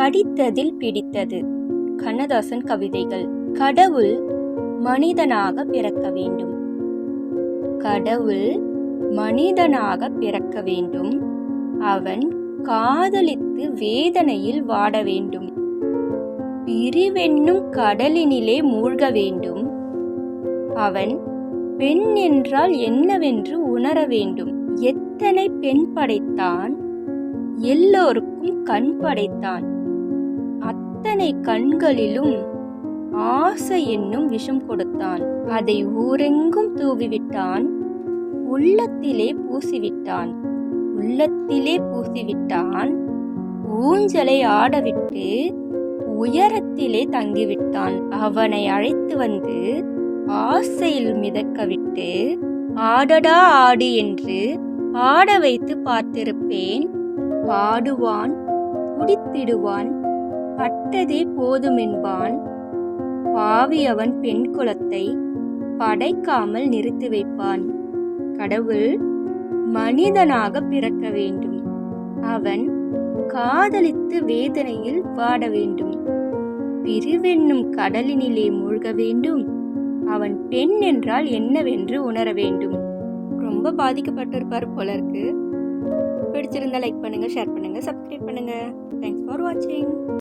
படித்ததில் பிடித்தது. கண்ணதாசன் கவிதைகள். கடவுள் மனிதனாக பிறக்க வேண்டும். கடவுள் மனிதனாக பிறக்க வேண்டும். அவன் காதலித்து வேதனையில் வாட வேண்டும். பிரிவென்னும் கடலினிலே மூழ்க வேண்டும். அவன் பெண் என்றால் என்னவென்று உணர வேண்டும். எத்தனை பெண் படைத்தான்? எல்லோருக்கும் கண் படைத்தான். அத்தனை கண்களிலும் ஆசை என்னும் விஷம் கொடுத்தான். அதை ஊரெங்கும் தூவிவிட்டான். உள்ளத்திலே பூசிவிட்டான். உள்ளத்திலே பூசிவிட்டான். ஊஞ்சலை ஆடவிட்டு உயரத்திலே தங்கிவிட்டான். அவனை அழைத்து வந்து ஆசையில் மிதக்க விட்டு ஆடடா ஆடு என்று ஆட வைத்து பார்த்திருப்பேன். பாடுவான் குடித்திடுவான். பட்டதே போதுமென்பான். பாவி அவன் பெண் குலத்தை படைக்காமல் நிறுத்தி வைப்பான். கடவுள் மனிதனாக பிறக்க வேண்டும். அவன் காதலித்து வேதனையில் வாட வேண்டும். பிரிவென்னும் கடலினிலே மூழ்க வேண்டும். அவன் பெண் என்றால் என்னவென்று உணர வேண்டும். ரொம்ப பாதிக்கப்பட்டிருப்பார் போல இருக்கு பிடிச்சிருந்தா லைக் பண்ணுங்க ஷேர் பண்ணுங்க சப்ஸ்கிரைப் பண்ணுங்க. தேங்க்ஸ் ஃபார் வாட்சிங்